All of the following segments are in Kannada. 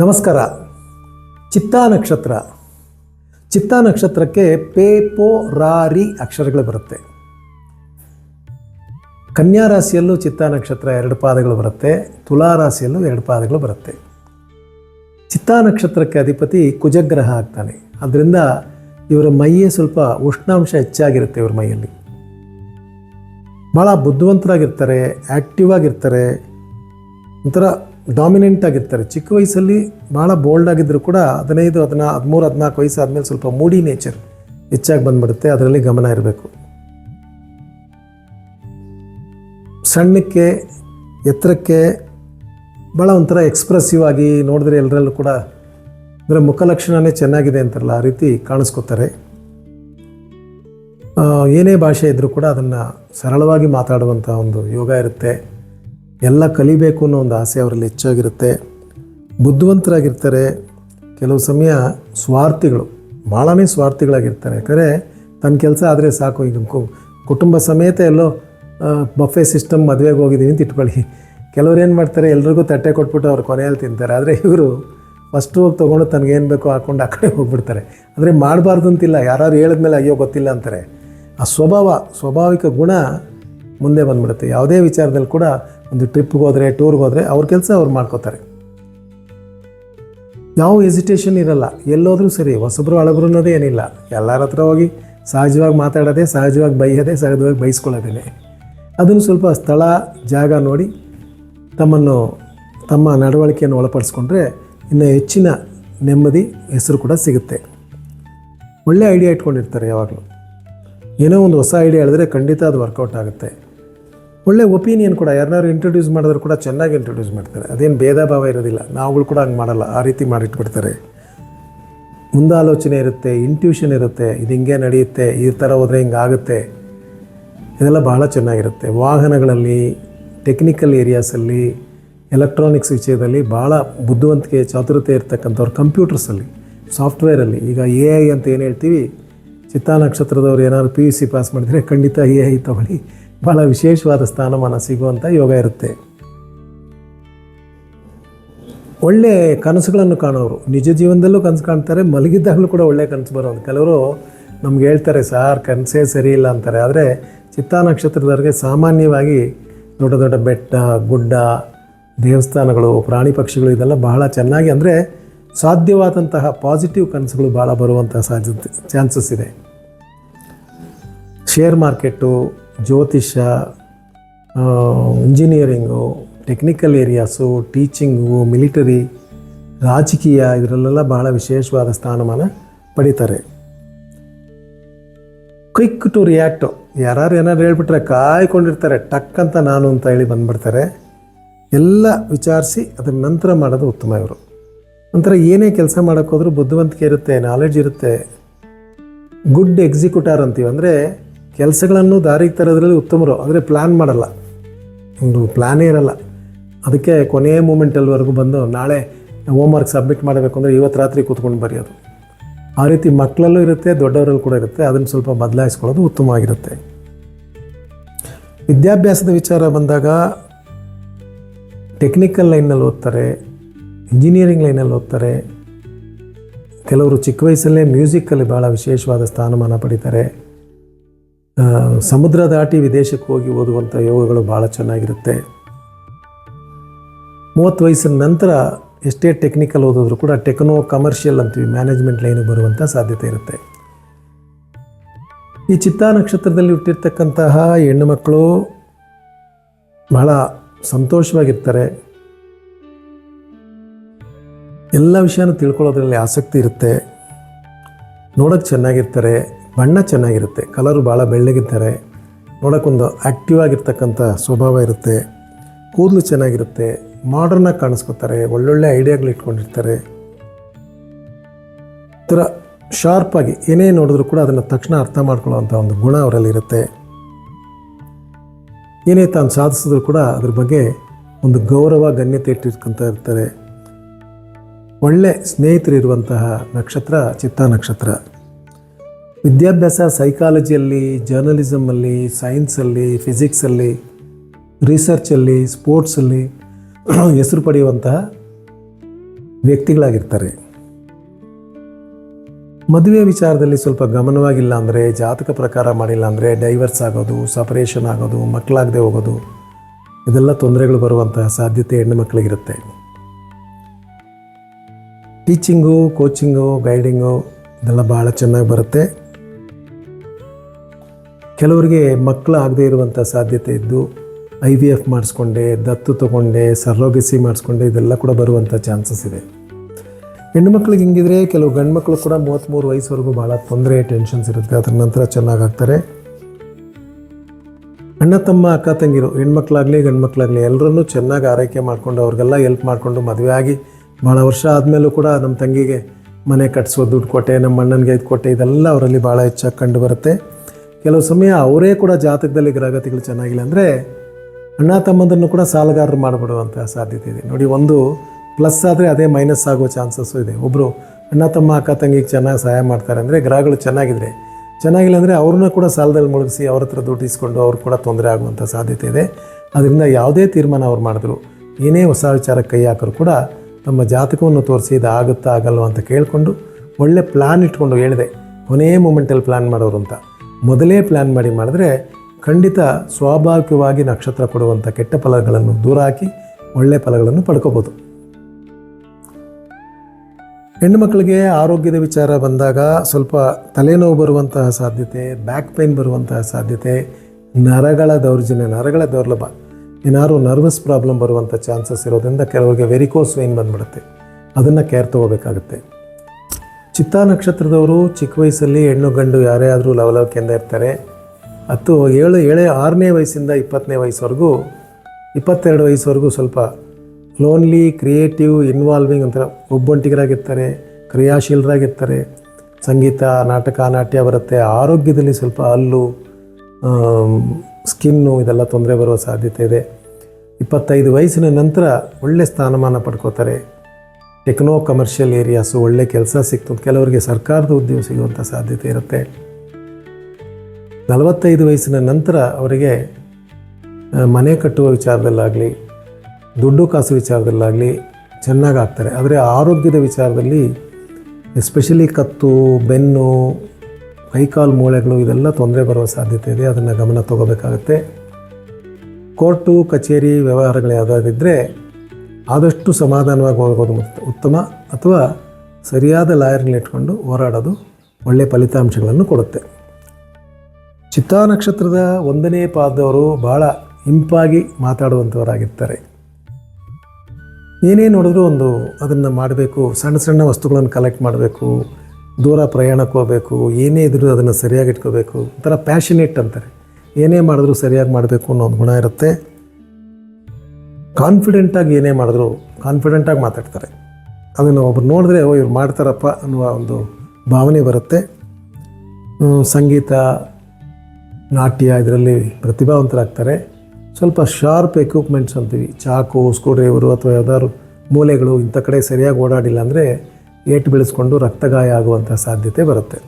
ನಮಸ್ಕಾರ. ಚಿತ್ತಾ ನಕ್ಷತ್ರ. ಚಿತ್ತಾ ನಕ್ಷತ್ರಕ್ಕೆ ಪೇ, ಪೋ ರಾರಿ ಅಕ್ಷರಗಳು ಬರುತ್ತೆ. ಕನ್ಯಾ ರಾಶಿಯಲ್ಲೂ ಚಿತ್ತಾ ನಕ್ಷತ್ರ ಎರಡು ಪಾದಗಳು ಬರುತ್ತೆ. ತುಲಾ ರಾಶಿಯಲ್ಲೂ ಎರಡು ಪಾದಗಳು ಬರುತ್ತೆ. ಚಿತ್ತಾ ನಕ್ಷತ್ರಕ್ಕೆ ಅಧಿಪತಿ ಕುಜಗ್ರಹ ಆಗ್ತಾನೆ. ಅದರಿಂದ ಇವರ ಮೈಯೇ ಸ್ವಲ್ಪ ಉಷ್ಣಾಂಶ ಹೆಚ್ಚಾಗಿರುತ್ತೆ ಇವ್ರ ಮೈಯಲ್ಲಿ. ಭಾಳ ಬುದ್ಧಿವಂತರಾಗಿರ್ತಾರೆ ಆ್ಯಕ್ಟಿವ್ ಆಗಿರ್ತಾರೆ. ಒಂಥರ ಡಾಮಿನೆಂಟ್ ಆಗಿರ್ತಾರೆ. ಚಿಕ್ಕ ವಯಸ್ಸಲ್ಲಿ ಭಾಳ ಬೋಲ್ಡ್ ಆಗಿದ್ದರೂ ಕೂಡ ಹದಿನೈದು, ಹದಿನಾ, ಹದಿಮೂರು, ಹದಿನಾಲ್ಕು ವಯಸ್ಸು ಆದಮೇಲೆ ಸ್ವಲ್ಪ ಮೂಡಿ ನೇಚರ್ ಹೆಚ್ಚಾಗಿ ಬಂದ್ಬಿಡುತ್ತೆ. ಅದರಲ್ಲಿ ಗಮನ ಇರಬೇಕು. ಸಣ್ಣಕ್ಕೆ, ಎತ್ತರಕ್ಕೆ ಭಾಳ ಒಂಥರ ಎಕ್ಸ್ಪ್ರೆಸಿವ್ ಆಗಿ ನೋಡಿದ್ರೆ ಎಲ್ಲರಲ್ಲೂ ಕೂಡ ಅಂದರೆ ಮುಖಲಕ್ಷಣವೇ ಚೆನ್ನಾಗಿದೆ ಅಂತಾರಲ್ಲ, ಆ ರೀತಿ ಕಾಣಿಸ್ಕೋತಾರೆ. ಏನೇ ಭಾಷೆ ಇದ್ದರೂ ಕೂಡ ಅದನ್ನು ಸರಳವಾಗಿ ಮಾತಾಡುವಂಥ ಒಂದು ಯೋಗ ಇರುತ್ತೆ. ಎಲ್ಲ ಕಲಿಬೇಕು ಅನ್ನೋ ಒಂದು ಆಸೆ ಅವರಲ್ಲಿ ಹೆಚ್ಚಾಗಿರುತ್ತೆ. ಬುದ್ಧಿವಂತರಾಗಿರ್ತಾರೆ. ಕೆಲವು ಸಮಯ ಸ್ವಾರ್ಥಿಗಳು ಭಾಳನೇ ಸ್ವಾರ್ಥಿಗಳಾಗಿರ್ತಾರೆ. ಯಾಕಂದರೆ ತನ್ನ ಕೆಲಸ ಆದರೆ ಸಾಕು, ಈಗ ಕುಟುಂಬ ಸಮೇತ ಎಲ್ಲೋ ಬಫೆ ಸಿಸ್ಟಮ್ ಮದುವೆಗೆ ಹೋಗಿದ್ದೀನಿ ಅಂತ ಇಟ್ಕೊಳ್ಳಿ. ಕೆಲವ್ರು ಏನು ಮಾಡ್ತಾರೆ, ಎಲ್ರಿಗೂ ತಟ್ಟೆ ಕೊಟ್ಬಿಟ್ಟು ಅವ್ರು ಕೊನೆಯಲ್ಲಿ ತಿಂತಾರೆ. ಆದರೆ ಇವರು ಫಸ್ಟ್ ಹೋಗಿ ತೊಗೊಂಡು ತನಗೇನು ಬೇಕೋ ಹಾಕ್ಕೊಂಡು ಆ ಕಡೆ ಹೋಗ್ಬಿಡ್ತಾರೆ. ಅಂದರೆ ಮಾಡಬಾರ್ದು ಅಂತಿಲ್ಲ ಯಾರು ಹೇಳಿದ್ಮೇಲೆ ಅಯ್ಯೋ ಗೊತ್ತಿಲ್ಲ ಅಂತಾರೆ. ಆ ಸ್ವಭಾವ, ಸ್ವಾಭಾವಿಕ ಗುಣ ಮುಂದೆ ಬಂದ್ಬಿಡುತ್ತೆ. ಯಾವುದೇ ವಿಚಾರದಲ್ಲಿ ಕೂಡ ಒಂದು ಟ್ರಿಪ್ಗೆ ಹೋದರೆ ಟೂರ್ಗೆ ಹೋದರೆ ಅವ್ರ ಕೆಲಸ ಅವ್ರು ಮಾಡ್ಕೋತಾರೆ. ಯಾವ ಎಸಿಟೇಷನ್ ಇರಲ್ಲ. ಎಲ್ಲೋದ್ರೂ ಸರಿ, ಹೊಸಬ್ರು, ಹಳಬ್ರು ಅನ್ನೋದೇ ಏನಿಲ್ಲ. ಎಲ್ಲರ ಹತ್ರ ಹೋಗಿ ಸಹಜವಾಗಿ ಮಾತಾಡೋದೇ, ಸಹಜವಾಗಿ ಬೈಯೋದೇ, ಸಹಜವಾಗಿ ಬೈಸ್ಕೊಳ್ಳೋದೇ ಅದನ್ನು ಸ್ವಲ್ಪ ಸ್ಥಳ, ಜಾಗ ನೋಡಿ ತಮ್ಮನ್ನು, ತಮ್ಮ ನಡವಳಿಕೆಯನ್ನು ಒಳಪಡಿಸ್ಕೊಂಡ್ರೆ ಇನ್ನು ಹೆಚ್ಚಿನ ನೆಮ್ಮದಿ, ಹೆಸರು ಕೂಡ ಸಿಗುತ್ತೆ. ಒಳ್ಳೆ ಐಡಿಯಾ ಇಟ್ಕೊಂಡಿರ್ತಾರೆ ಯಾವಾಗಲೂ. ಏನೋ ಒಂದು ಹೊಸ ಐಡಿಯಾ ಹೇಳಿದ್ರೆ ಖಂಡಿತ ಅದು ವರ್ಕೌಟ್ ಆಗುತ್ತೆ. ಒಳ್ಳೆ ಒಪಿನಿಯನ್ ಕೂಡ ಯಾರನ್ನಾರು ಇಂಟ್ರೊಡ್ಯೂಸ್ ಮಾಡಿದ್ರು ಕೂಡ ಚೆನ್ನಾಗಿ ಇಂಟ್ರೊಡ್ಯೂಸ್ ಮಾಡ್ತಾರೆ. ಅದೇನು ಭೇದ ಭಾವ ಇರೋದಿಲ್ಲ. ನಾವುಗಳು ಕೂಡ ಹಂಗೆ ಮಾಡಲ್ಲ. ಆ ರೀತಿ ಮಾಡಿಟ್ಬಿಡ್ತಾರೆ. ಮುಂದಾಲೋಚನೆ ಇರುತ್ತೆ ಇಂಟ್ಯೂಷನ್ ಇರುತ್ತೆ, ಇದು ಹಿಂಗೆ ನಡೆಯುತ್ತೆ, ಈ ಥರ ಹೋದರೆ ಹಿಂಗೆ ಆಗುತ್ತೆ. ಇದೆಲ್ಲ ಬಹಳ ಚೆನ್ನಾಗಿರುತ್ತೆ. ವಾಹನಗಳಲ್ಲಿ ಟೆಕ್ನಿಕಲ್ ಏರಿಯಾಸಲ್ಲಿ ಎಲೆಕ್ಟ್ರಾನಿಕ್ಸ್ ವಿಷಯದಲ್ಲಿ ಭಾಳ ಬುದ್ಧಿವಂತಿಕೆ ಚಾತುರತೆ ಇರ್ತಕ್ಕಂಥವ್ರು ಕಂಪ್ಯೂಟರ್ಸಲ್ಲಿ ಸಾಫ್ಟ್ವೇರಲ್ಲಿ ಈಗ ಎ ಐ ಅಂತ ಏನು ಹೇಳ್ತೀವಿ? ಚಿತ್ತಾ ನಕ್ಷತ್ರದವ್ರು ಏನಾದ್ರು ಪಿ ಯು ಸಿ ಪಾಸ್ ಮಾಡಿದರೆ ಖಂಡಿತ ಎ ಐ ತಗೊಳ್ಳಿ. ಭಾಳ ವಿಶೇಷವಾದ ಸ್ಥಾನಮಾನ ಸಿಗುವಂಥ ಯೋಗ ಇರುತ್ತೆ. ಒಳ್ಳೆ ಕನಸುಗಳನ್ನು ಕಾಣೋರು. ನಿಜ ಜೀವನದಲ್ಲೂ ಕನಸು ಕಾಣ್ತಾರೆ, ಮಲಗಿದ್ದಾಗಲೂ ಕೂಡ ಒಳ್ಳೆ ಕನಸು ಬರೋದು ಕೆಲವರು ನಮ್ಗೆ ಹೇಳ್ತಾರೆ, ಸಾರ್, ಕನಸೇ ಸರಿ ಇಲ್ಲ ಅಂತಾರೆ. ಆದರೆ ಚಿತ್ತಾ ನಕ್ಷತ್ರದವ್ರಿಗೆ ಸಾಮಾನ್ಯವಾಗಿ ದೊಡ್ಡ ದೊಡ್ಡ ಬೆಟ್ಟ, ಗುಡ್ಡ, ದೇವಸ್ಥಾನಗಳು, ಪ್ರಾಣಿ ಪಕ್ಷಿಗಳು ಇದೆಲ್ಲ ಬಹಳ ಚೆನ್ನಾಗಿ ಅಂದರೆ ಸಾಧ್ಯವಾದಂತಹ ಪಾಸಿಟಿವ್ ಕನಸುಗಳು ಭಾಳ ಬರುವಂಥ ಸಾಧ್ಯತೆ ಚಾನ್ಸಸ್ ಇದೆ. ಶೇರ್ ಮಾರ್ಕೆಟು ಜ್ಯೋತಿಷ್ಯ engineering technical areas teaching military ರಾಜಕೀಯ ಇದರಲ್ಲೆಲ್ಲ ಬಹಳ ವಿಶೇಷವಾದ ಸ್ಥಾನಮಾನ ಪಡಿತಾರೆ. ಕ್ವಿಕ್ ಟು ರಿಯಾಕ್ಟು ಯಾರು ಏನಾದ್ರು ಹೇಳ್ಬಿಟ್ರೆ ಕಾಯ್ಕೊಂಡಿರ್ತಾರೆ, ಟಕ್ ಅಂತ ನಾನು ಅಂತ ಹೇಳಿ ಬಂದ್ಬಿಡ್ತಾರೆ. ಎಲ್ಲ ವಿಚಾರಿಸಿ ಅದರ ನಂತರ ಮಾಡೋದು ಉತ್ತಮ ಇವರು. ನಂತರ ಏನೇ ಕೆಲಸ ಮಾಡೋಕ್ಕೋದ್ರೂ ಬುದ್ಧಿವಂತಿಕೆ ಇರುತ್ತೆ ನಾಲೆಡ್ಜ್ ಇರುತ್ತೆ. ಗುಡ್ ಎಕ್ಸಿಕ್ಯೂಟರ್ ಅಂತೀವಿ. ಅಂದರೆ ಕೆಲಸಗಳನ್ನು ದಾರಿಗೆ ತರೋದ್ರಲ್ಲಿ ಉತ್ತಮರು, ಆದರೆ ಪ್ಲ್ಯಾನ್ ಮಾಡಲ್ಲ. ಒಂದು ಪ್ಲ್ಯಾನೇ ಇರಲ್ಲ. ಅದಕ್ಕೆ ಕೊನೆಯ ಮೂಮೆಂಟಲ್ವರೆಗೂ ಬಂದು ನಾಳೆ ಹೋಮ್ವರ್ಕ್ ಸಬ್ಮಿಟ್ ಮಾಡಬೇಕು ಅಂದರೆ ಇವತ್ತು ರಾತ್ರಿ ಕೂತ್ಕೊಂಡು ಬರೆಯೋದು. ಆ ರೀತಿ ಮಕ್ಕಳಲ್ಲೂ ಇರುತ್ತೆ, ದೊಡ್ಡವರಲ್ಲೂ ಕೂಡ ಇರುತ್ತೆ. ಅದನ್ನು ಸ್ವಲ್ಪ ಬದಲಾಯಿಸ್ಕೊಳ್ಳೋದು ಉತ್ತಮವಾಗಿರುತ್ತೆ. ವಿದ್ಯಾಭ್ಯಾಸದ ವಿಚಾರ ಬಂದಾಗ ಟೆಕ್ನಿಕಲ್ ಲೈನಲ್ಲಿ ಓದ್ತಾರೆ ಇಂಜಿನಿಯರಿಂಗ್ ಲೈನಲ್ಲಿ ಓದ್ತಾರೆ. ಕೆಲವರು ಚಿಕ್ಕ ವಯಸ್ಸಲ್ಲೇ ಮ್ಯೂಸಿಕ್ಕಲ್ಲಿ ಭಾಳ ವಿಶೇಷವಾದ ಸ್ಥಾನಮಾನ ಪಡಿತಾರೆ. ಸಮುದ್ರ ದಾಟಿ ವಿದೇಶಕ್ಕೆ ಹೋಗಿ ಓದುವಂಥ ಯೋಗಗಳು ಭಾಳ ಚೆನ್ನಾಗಿರುತ್ತೆ. ಮೂವತ್ತು ವಯಸ್ಸಿನ ನಂತರ ಎಷ್ಟೇ ಟೆಕ್ನಿಕಲ್ ಓದಿದ್ರು ಕೂಡ ಟೆಕ್ನೋ ಕಮರ್ಷಿಯಲ್ ಅಂತೀವಿ ಮ್ಯಾನೇಜ್ಮೆಂಟ್ ಲೈನಿಗೆ ಬರುವಂಥ ಸಾಧ್ಯತೆ ಇರುತ್ತೆ. ಈ ಚಿತ್ತಾ ನಕ್ಷತ್ರದಲ್ಲಿ ಹುಟ್ಟಿರ್ತಕ್ಕಂತಹ ಹೆಣ್ಣು ಮಕ್ಕಳು ಬಹಳ ಸಂತೋಷವಾಗಿರ್ತಾರೆ. ಎಲ್ಲ ವಿಷಯನೂ ತಿಳ್ಕೊಳ್ಳೋದ್ರಲ್ಲಿ ಆಸಕ್ತಿ ಇರುತ್ತೆ. ನೋಡೋಕ್ಕೆ ಚೆನ್ನಾಗಿರ್ತಾರೆ. ಬಣ್ಣ ಚೆನ್ನಾಗಿರುತ್ತೆ ಕಲರು ಭಾಳ ಬೆಳ್ಳಗಿದ್ದಾರೆ ನೋಡೋಕ್ಕೊಂದು ಆ್ಯಕ್ಟಿವ್ ಆಗಿರ್ತಕ್ಕಂಥ ಸ್ವಭಾವ ಇರುತ್ತೆ, ಕೂದಲು ಚೆನ್ನಾಗಿರುತ್ತೆ ಮಾಡ್ರನ್ನಾಗಿ ಕಾಣಿಸ್ಕೊತಾರೆ, ಒಳ್ಳೊಳ್ಳೆ ಐಡಿಯಾಗಳು ಇಟ್ಕೊಂಡಿರ್ತಾರೆ. ಥರ ಶಾರ್ಪಾಗಿ ಏನೇ ನೋಡಿದ್ರು ಕೂಡ ಅದನ್ನು ತಕ್ಷಣ ಅರ್ಥ ಮಾಡ್ಕೊಳ್ಳೋವಂಥ ಒಂದು ಗುಣ ಅವರಲ್ಲಿರುತ್ತೆ ಏನೇ ತಾನು ಸಾಧಿಸಿದ್ರು ಕೂಡ ಅದ್ರ ಬಗ್ಗೆ ಒಂದು ಗೌರವ, ಗಣ್ಯತೆ ಇಟ್ಟಿರ್ಕೊಂತ ಇರ್ತಾರೆ. ಒಳ್ಳೆ ಸ್ನೇಹಿತರಿರುವಂತಹ ನಕ್ಷತ್ರ ಚಿತ್ತ ನಕ್ಷತ್ರ. ವಿದ್ಯಾಭ್ಯಾಸ ಸೈಕಾಲಜಿಯಲ್ಲಿ ಜರ್ನಲಿಸಮಲ್ಲಿ ಸೈನ್ಸಲ್ಲಿ ಫಿಸಿಕ್ಸಲ್ಲಿ ರಿಸರ್ಚಲ್ಲಿ ಸ್ಪೋರ್ಟ್ಸಲ್ಲಿ ಹೆಸರು ಪಡೆಯುವಂತಹ ವ್ಯಕ್ತಿಗಳಾಗಿರ್ತಾರೆ. ಮದುವೆ ವಿಚಾರದಲ್ಲಿ ಸ್ವಲ್ಪ ಗಮನವಾಗಿಲ್ಲ ಅಂದರೆ, ಜಾತಕ ಪ್ರಕಾರ ಮಾಡಿಲ್ಲ ಅಂದರೆ ಡೈವರ್ಸ್ ಆಗೋದು ಸಪರೇಷನ್ ಆಗೋದು, ಮಕ್ಕಳಾಗದೆ ಹೋಗೋದು, ಇದೆಲ್ಲ ತೊಂದರೆಗಳು ಬರುವಂತಹ ಸಾಧ್ಯತೆ ಹೆಣ್ಣು ಮಕ್ಕಳಿಗಿರುತ್ತೆ. ಟೀಚಿಂಗು ಕೋಚಿಂಗು ಗೈಡಿಂಗು ಇದೆಲ್ಲ ಭಾಳ ಚೆನ್ನಾಗಿ ಬರುತ್ತೆ. ಕೆಲವರಿಗೆ ಮಕ್ಕಳು ಆಗದೇ ಇರುವಂಥ ಸಾಧ್ಯತೆ ಇದ್ದು ಐ ವಿ ಎಫ್ ಮಾಡಿಸ್ಕೊಂಡೆ, ದತ್ತು ತೊಗೊಂಡೆ, ಸರ್ರೋಗಿಸಿ ಮಾಡಿಸ್ಕೊಂಡೆ, ಇದೆಲ್ಲ ಕೂಡ ಬರುವಂಥ ಚಾನ್ಸಸ್ ಇದೆ. ಹೆಣ್ಣು ಮಕ್ಕಳಿಗೆ ಹಿಂಗಿದ್ರೆ ಕೆಲವು ಗಂಡು ಮಕ್ಕಳು ಕೂಡ ಮೂವತ್ತ್ಮೂರು ವಯಸ್ಸವರೆಗೂ ಭಾಳ ತೊಂದರೆ, ಟೆನ್ಷನ್ಸ್ ಇರುತ್ತೆ. ಅದರ ನಂತರ ಚೆನ್ನಾಗಾಗ್ತಾರೆ. ಅಣ್ಣ, ತಮ್ಮ, ಅಕ್ಕ, ತಂಗಿರು ಹೆಣ್ಮಕ್ಳಾಗಲಿ ಗಂಡು ಮಕ್ಕಳಾಗಲಿ ಎಲ್ಲರನ್ನೂ ಚೆನ್ನಾಗಿ ಆರೈಕೆ ಮಾಡಿಕೊಂಡು ಅವ್ರಿಗೆಲ್ಲ ಹೆಲ್ಪ್ ಮಾಡಿಕೊಂಡು ಮದುವೆ ಆಗಿ ಭಾಳ ವರ್ಷ ಆದಮೇಲೂ ಕೂಡ ನಮ್ಮ ತಂಗಿಗೆ ಮನೆ ಕಟ್ಸೋ ದುಡ್ಡು ಕೊಟ್ಟೆ, ನಮ್ಮ ಅಣ್ಣನಿಗೆ ಇದು ಕೊಟ್ಟೆ, ಇದೆಲ್ಲ ಅವರಲ್ಲಿ ಭಾಳ ಹೆಚ್ಚಾಗಿ ಕಂಡು ಬರುತ್ತೆ. ಕೆಲವು ಸಮಯ ಅವರೇ ಕೂಡ ಜಾತಕದಲ್ಲಿ ಗ್ರಹಗತಿಗಳು ಚೆನ್ನಾಗಿಲ್ಲ ಅಂದರೆ ಅಣ್ಣ ತಮ್ಮಂದನ್ನು ಕೂಡ ಸಾಲಗಾರರು ಮಾಡಿಬಿಡುವಂಥ ಸಾಧ್ಯತೆ ಇದೆ. ನೋಡಿ, ಒಂದು ಪ್ಲಸ್ ಆದರೆ ಅದೇ ಮೈನಸ್ ಆಗೋ ಚಾನ್ಸಸ್ಸು ಇದೆ. ಒಬ್ಬರು ಅಣ್ಣ ತಮ್ಮ, ಅಕ್ಕ ತಂಗಿಗೆ ಚೆನ್ನಾಗಿ ಸಹಾಯ ಮಾಡ್ತಾರೆ ಅಂದರೆ ಗ್ರಹಗಳು ಚೆನ್ನಾಗಿದ್ರೆ, ಚೆನ್ನಾಗಿಲ್ಲ ಅಂದರೆ ಅವ್ರನ್ನ ಕೂಡ ಸಾಲದಲ್ಲಿ ಮುಳುಗಿಸಿ ಅವ್ರ ಹತ್ರ ದುಡ್ಡು ಇಸ್ಕೊಂಡು ಅವ್ರು ಕೂಡ ತೊಂದರೆ ಆಗುವಂಥ ಸಾಧ್ಯತೆ ಇದೆ. ಅದರಿಂದ ಯಾವುದೇ ತೀರ್ಮಾನ ಅವ್ರು ಮಾಡಿದ್ರು, ಏನೇ ಹೊಸ ವಿಚಾರಕ್ಕೆ ಕೈ ಹಾಕರು ಕೂಡ ತಮ್ಮ ಜಾತಕವನ್ನು ತೋರಿಸಿ ಇದು ಆಗುತ್ತಾ ಆಗಲ್ವ ಅಂತ ಕೇಳಿಕೊಂಡು ಒಳ್ಳೆ ಪ್ಲ್ಯಾನ್ ಇಟ್ಕೊಂಡು ಹೇಳಿದೆ. ಕೊನೆಯ ಮೂಮೆಂಟಲ್ಲಿ ಪ್ಲ್ಯಾನ್ ಮಾಡೋರು ಅಂತ. ಮೊದಲೇ ಪ್ಲ್ಯಾನ್ ಮಾಡಿ ಮಾಡಿದ್ರೆ ಖಂಡಿತ ಸ್ವಾಭಾವಿಕವಾಗಿ ನಕ್ಷತ್ರ ಕೊಡುವಂಥ ಕೆಟ್ಟ ಫಲಗಳನ್ನು ದೂರ ಹಾಕಿ ಒಳ್ಳೆಯ ಫಲಗಳನ್ನು ಪಡ್ಕೋಬೋದು. ಹೆಣ್ಣು ಮಕ್ಕಳಿಗೆ ಆರೋಗ್ಯದ ವಿಚಾರ ಬಂದಾಗ ಸ್ವಲ್ಪ ತಲೆನೋವು ಬರುವಂತಹ ಸಾಧ್ಯತೆ ಬ್ಯಾಕ್ ಪೈನ್ ಬರುವಂತಹ ಸಾಧ್ಯತೆ, ನರಗಳ ದೌರ್ಜನ್ಯ, ನರಗಳ ದೌರ್ಲಭ. ಏನಾದ್ರು ನರ್ವಸ್ ಪ್ರಾಬ್ಲಮ್ ಬರುವಂಥ ಚಾನ್ಸಸ್ ಇರೋದ್ರಿಂದ ಕೆಲವರಿಗೆ ವೆರಿಕೋಸ್ ವೈನ್ ಬಂದ್ಬಿಡುತ್ತೆ. ಅದನ್ನು ಕೇರ್ ತೊಗೋಬೇಕಾಗುತ್ತೆ. ಚಿತ್ತಾ ನಕ್ಷತ್ರದವರು ಚಿಕ್ಕ ವಯಸ್ಸಲ್ಲಿ ಹೆಣ್ಣು ಗಂಡು ಯಾರೇ ಆದರೂ ಲವಲವಿಕೆಯಿಂದ ಇರ್ತಾರೆ. ಹತ್ತು ಏಳು, ಏಳೇ, ಆರನೇ ವಯಸ್ಸಿಂದ ಇಪ್ಪತ್ತನೇ ವಯಸ್ಸುವರೆಗೂ, ಇಪ್ಪತ್ತೆರಡು ವಯಸ್ಸುವರೆಗೂ ಸ್ವಲ್ಪ ಲೋನ್ಲಿ ಕ್ರಿಯೇಟಿವ್ ಇನ್ವಾಲ್ವಿಂಗ್ ಅಂತ ಒಬ್ಬೊಂಟಿಗರಾಗಿರ್ತಾರೆ, ಕ್ರಿಯಾಶೀಲರಾಗಿರ್ತಾರೆ. ಸಂಗೀತ, ನಾಟಕ, ನಾಟ್ಯ ಬರುತ್ತೆ. ಆರೋಗ್ಯದಲ್ಲಿ ಸ್ವಲ್ಪ ಹಲ್ಲು ಸ್ಕಿನ್ನು ಇದೆಲ್ಲ ತೊಂದರೆ ಬರುವ ಸಾಧ್ಯತೆ ಇದೆ. ಇಪ್ಪತ್ತೈದು ವಯಸ್ಸಿನ ನಂತರ ಒಳ್ಳೆ ಸ್ಥಾನಮಾನ ಪಡ್ಕೋತಾರೆ. ಟೆಕ್ನೋ ಕಮರ್ಷಿಯಲ್ ಏರಿಯಾಸು ಒಳ್ಳೆ ಕೆಲಸ ಸಿಗ್ತದೆ. ಕೆಲವರಿಗೆ ಸರ್ಕಾರದ ಉದ್ಯೋಗ ಸಿಗುವಂಥ ಸಾಧ್ಯತೆ ಇರುತ್ತೆ. ನಲವತ್ತೈದು ವಯಸ್ಸಿನ ನಂತರ ಅವರಿಗೆ ಮನೆ ಕಟ್ಟುವ ವಿಚಾರದಲ್ಲಾಗಲಿ, ದುಡ್ಡು ಕಾಸು ವಿಚಾರದಲ್ಲಾಗಲಿ ಚೆನ್ನಾಗಿ ಆಗ್ತಾರೆ ಆದರೆ ಆರೋಗ್ಯದ ವಿಚಾರದಲ್ಲಿ ಎಸ್ಪೆಷಲಿ ಕತ್ತು, ಬೆನ್ನು, ಕೈಕಾಲು ಮೂಳೆಗಳು ಇದೆಲ್ಲ ತೊಂದರೆ ಬರುವ ಸಾಧ್ಯತೆ ಇದೆ. ಅದನ್ನು ಗಮನ ತಗೋಬೇಕಾಗುತ್ತೆ. ಕೋರ್ಟು ಕಚೇರಿ ವ್ಯವಹಾರಗಳು ಯಾವುದಾದಿದ್ದರೆ ಆದಷ್ಟು ಸಮಾಧಾನವಾಗಿ ಹೋಗೋದು ಉತ್ತಮ ಅಥವಾ ಸರಿಯಾದ ಲಾಯರ್ನ ಇಟ್ಕೊಂಡು ಹೋರಾಡೋದು ಒಳ್ಳೆಯ ಫಲಿತಾಂಶಗಳನ್ನು ಕೊಡುತ್ತೆ. ಚಿತ್ತಾ ನಕ್ಷತ್ರದ ಒಂದನೇ ಪಾದವರು ಭಾಳ ಇಂಪಾಗಿ ಮಾತಾಡುವಂಥವರಾಗಿರ್ತಾರೆ ಏನೇ ನೋಡಿದ್ರೂ ಒಂದು ಅದನ್ನು ಮಾಡಬೇಕು, ಸಣ್ಣ ಸಣ್ಣ ವಸ್ತುಗಳನ್ನು ಕಲೆಕ್ಟ್ ಮಾಡಬೇಕು, ದೂರ ಪ್ರಯಾಣಕ್ಕೆ ಹೋಗಬೇಕು, ಏನೇ ಇದ್ದರೂ ಅದನ್ನು ಸರಿಯಾಗಿ ಇಟ್ಕೋಬೇಕು, ಒಂಥರ ಪ್ಯಾಷನೇಟ್ ಅಂತಾರೆ. ಏನೇ ಮಾಡಿದ್ರೂ ಸರಿಯಾಗಿ ಮಾಡಬೇಕು ಅನ್ನೋ ಒಂದು ಗುಣ ಇರುತ್ತೆ. ಕಾನ್ಫಿಡೆಂಟಾಗಿ ಏನೇ ಮಾಡಿದ್ರು ಕಾನ್ಫಿಡೆಂಟಾಗಿ ಮಾತಾಡ್ತಾರೆ. ಅದನ್ನು ಒಬ್ರು ನೋಡಿದ್ರೆ, ಓ, ಇವ್ರು ಮಾಡ್ತಾರಪ್ಪ ಅನ್ನುವ ಒಂದು ಭಾವನೆ ಬರುತ್ತೆ. ಸಂಗೀತ, ನಾಟ್ಯ ಇದರಲ್ಲಿ ಪ್ರತಿಭಾವಂತರಾಗ್ತಾರೆ. ಸ್ವಲ್ಪ ಶಾರ್ಪ್ ಎಕ್ವಿಪ್ಮೆಂಟ್ಸ್ ಅಂತೀವಿ. ಚಾಕು ಸ್ಕ್ರೂ ಡ್ರೈವರು ಅಥವಾ ಯಾವ್ದಾದ್ರು ಮೂಲೆಗಳು ಇಂಥ ಕಡೆ ಸರಿಯಾಗಿ ಓಡಾಡಿಲ್ಲ ಅಂದರೆ ಏಟು ಬೆಳೆಸ್ಕೊಂಡು ರಕ್ತಗಾಯ ಆಗುವಂಥ ಸಾಧ್ಯತೆ ಬರುತ್ತೆ.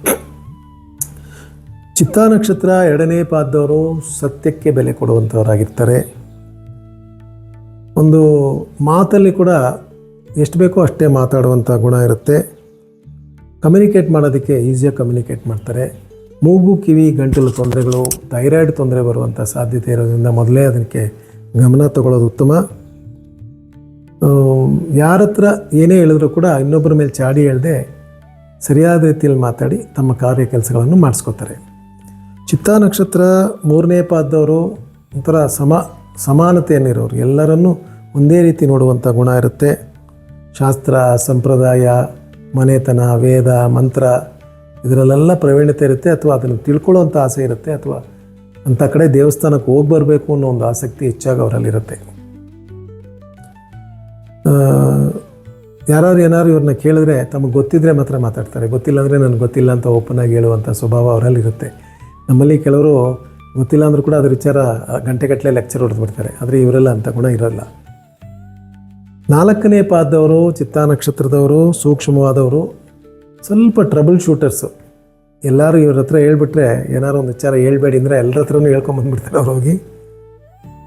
ಚಿತ್ತಾ ನಕ್ಷತ್ರ ಎರಡನೇ ಪಾದದವರು ಸತ್ಯಕ್ಕೆ ಬೆಲೆ ಕೊಡುವಂಥವರಾಗಿರ್ತಾರೆ ಒಂದು ಮಾತಲ್ಲಿ ಕೂಡ ಎಷ್ಟು ಬೇಕೋ ಅಷ್ಟೇ ಮಾತಾಡುವಂಥ ಗುಣ ಇರುತ್ತೆ. ಕಮ್ಯುನಿಕೇಟ್ ಮಾಡೋದಕ್ಕೆ ಈಸಿಯಾಗಿ ಕಮ್ಯುನಿಕೇಟ್ ಮಾಡ್ತಾರೆ. ಮೂಗು, ಕಿವಿ, ಗಂಟಲು ತೊಂದರೆಗಳು ಥೈರಾಯ್ಡ್ ತೊಂದರೆ ಬರುವಂಥ ಸಾಧ್ಯತೆ ಇರೋದ್ರಿಂದ ಮೊದಲೇ ಅದಕ್ಕೆ ಗಮನ ತಗೊಳ್ಳೋದು ಉತ್ತಮ. ಯಾರ ಹತ್ರ ಏನೇ ಹೇಳಿದ್ರು ಕೂಡ ಇನ್ನೊಬ್ಬರ ಮೇಲೆ ಚಾಡಿ ಹೇಳದೆ ಸರಿಯಾದ ರೀತಿಯಲ್ಲಿ ಮಾತಾಡಿ ತಮ್ಮ ಕಾರ್ಯ ಕೆಲಸಗಳನ್ನು ಮಾಡಿಸ್ಕೋತಾರೆ. ಚಿತ್ತಾ ನಕ್ಷತ್ರ ಮೂರನೇ ಪಾದದವರು ಒಂಥರ ಸಮ ಸಮಾನತೆಯನ್ನಿರೋರು ಎಲ್ಲರನ್ನೂ ಒಂದೇ ರೀತಿ ನೋಡುವಂಥ ಗುಣ ಇರುತ್ತೆ. ಶಾಸ್ತ್ರ, ಸಂಪ್ರದಾಯ, ಮನೆತನ, ವೇದ, ಮಂತ್ರ, ಇದರಲ್ಲೆಲ್ಲ ಪ್ರವೀಣತೆ ಇರುತ್ತೆ ಅಥವಾ ಅದನ್ನು ತಿಳ್ಕೊಳ್ಳೋವಂಥ ಆಸೆ ಇರುತ್ತೆ ಅಥವಾ ಅಂಥ ಕಡೆ ದೇವಸ್ಥಾನಕ್ಕೆ ಹೋಗಿ ಬರಬೇಕು ಅನ್ನೋ ಒಂದು ಆಸಕ್ತಿ ಹೆಚ್ಚಾಗಿ ಅವರಲ್ಲಿರುತ್ತೆ ಯಾರು ಏನಾದ್ರು ಇವ್ರನ್ನ ಕೇಳಿದ್ರೆ ತಮಗೆ ಗೊತ್ತಿದ್ರೆ ಮಾತ್ರ ಮಾತಾಡ್ತಾರೆ. ಗೊತ್ತಿಲ್ಲ ಅಂದರೆ ನನಗೆ ಗೊತ್ತಿಲ್ಲ ಅಂತ ಓಪನ್ ಆಗಿ ಹೇಳುವಂಥ ಸ್ವಭಾವ ಅವರಲ್ಲಿರುತ್ತೆ ನಮ್ಮಲ್ಲಿ ಕೆಲವರು ಗೊತ್ತಿಲ್ಲ ಅಂದರೂ ಕೂಡ ಅದ್ರ ವಿಚಾರ ಗಂಟೆಗಟ್ಟಲೆ ಲೆಕ್ಚರ್ ಹೊಡೆದು ಬಿಡ್ತಾರೆ ಆದರೆ ಇವರೆಲ್ಲ ಅಂಥ ಗುಣ ಇರೋಲ್ಲ. ನಾಲ್ಕನೇ ಪಾದದವರು, ಚಿತ್ತಾ ನಕ್ಷತ್ರದವರು, ಸೂಕ್ಷ್ಮವಾದವರು, ಸ್ವಲ್ಪ ಟ್ರಬಲ್ ಶೂಟರ್ಸು ಎಲ್ಲರೂ ಇವ್ರ ಹತ್ರ ಹೇಳ್ಬಿಟ್ರೆ ಏನಾರು ಒಂದು ವಿಚಾರ ಹೇಳ್ಬೇಡಿ ಅಂದರೆ ಎಲ್ಲರ ಹತ್ರನೂ ಹೇಳ್ಕೊಂಬಂದ್ಬಿಡ್ತಾರೆ ಅವ್ರು ಹೋಗಿ.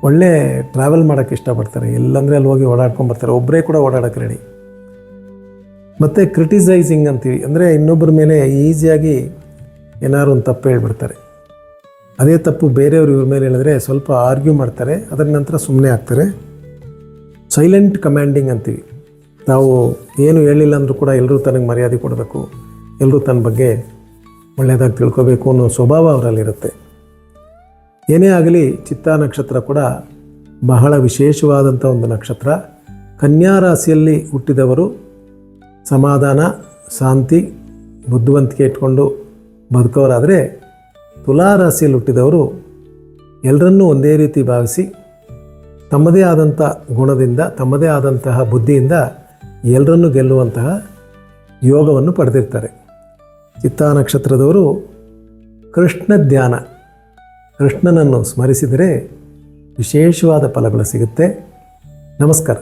ಒಳ್ಳೆ ಟ್ರಾವೆಲ್ ಮಾಡೋಕ್ಕೆ ಇಷ್ಟಪಡ್ತಾರೆ. ಎಲ್ಲಂದರೆ ಅಲ್ಲಿ ಹೋಗಿ ಓಡಾಡ್ಕೊಂಬರ್ತಾರೆ ಒಬ್ಬರೇ ಕೂಡ ಓಡಾಡೋಕ್ಕೆ ರೆಡಿ ಮತ್ತು ಕ್ರಿಟಿಸೈಸಿಂಗ್ ಅಂತೀವಿ. ಅಂದರೆ ಇನ್ನೊಬ್ಬರ ಮೇಲೆ ಈಸಿಯಾಗಿ ಏನಾದ್ರು ಒಂದು ತಪ್ಪು ಹೇಳ್ಬಿಡ್ತಾರೆ. ಅದೇ ತಪ್ಪು ಬೇರೆಯವರು ಇವ್ರ ಮೇಲೆ ಹೇಳಿದ್ರೆ ಸ್ವಲ್ಪ ಆರ್ಗ್ಯೂ ಮಾಡ್ತಾರೆ. ಅದರ ನಂತರ ಸುಮ್ಮನೆ ಆಗ್ತಾರೆ. ಸೈಲೆಂಟ್ ಕಮ್ಯಾಂಡಿಂಗ್ ಅಂತೀವಿ. ನಾವು ಏನು ಹೇಳಿಲ್ಲ ಅಂದರೂ ಕೂಡ ಎಲ್ಲರೂ ತನಗೆ ಮರ್ಯಾದೆ ಕೊಡಬೇಕು ಎಲ್ಲರೂ ತನ್ನ ಬಗ್ಗೆ ಒಳ್ಳೆಯದಾಗಿ ತಿಳ್ಕೊಬೇಕು ಅನ್ನೋ ಸ್ವಭಾವ ಅವರಲ್ಲಿರುತ್ತೆ. ಏನೇ ಆಗಲಿ ಚಿತ್ತಾ ನಕ್ಷತ್ರ ಕೂಡ ಬಹಳ ವಿಶೇಷವಾದಂಥ ಒಂದು ನಕ್ಷತ್ರ. ಕನ್ಯಾ ರಾಶಿಯಲ್ಲಿ ಹುಟ್ಟಿದವರು ಸಮಾಧಾನ, ಶಾಂತಿ, ಬುದ್ಧಿವಂತಿಕೆ ಇಟ್ಕೊಂಡು ಬದುಕೋರಾದರೆ ತುಲಾ ರಾಶಿಯಲ್ಲಿ ಹುಟ್ಟಿದವರು ಎಲ್ಲರನ್ನೂ ಒಂದೇ ರೀತಿ ಭಾವಿಸಿ ತಮ್ಮದೇ ಆದಂಥ ಗುಣದಿಂದ, ತಮ್ಮದೇ ಆದಂತಹ ಬುದ್ಧಿಯಿಂದ ಎಲ್ಲರನ್ನೂ ಗೆಲ್ಲುವಂತಹ ಯೋಗವನ್ನು ಪಡೆದಿರ್ತಾರೆ. ಚಿತ್ತಾ ನಕ್ಷತ್ರದವರು ಕೃಷ್ಣ ಧ್ಯಾನ, ಕೃಷ್ಣನನ್ನು ಸ್ಮರಿಸಿದರೆ ವಿಶೇಷವಾದ ಫಲಗಳು ಸಿಗುತ್ತೆ. ನಮಸ್ಕಾರ.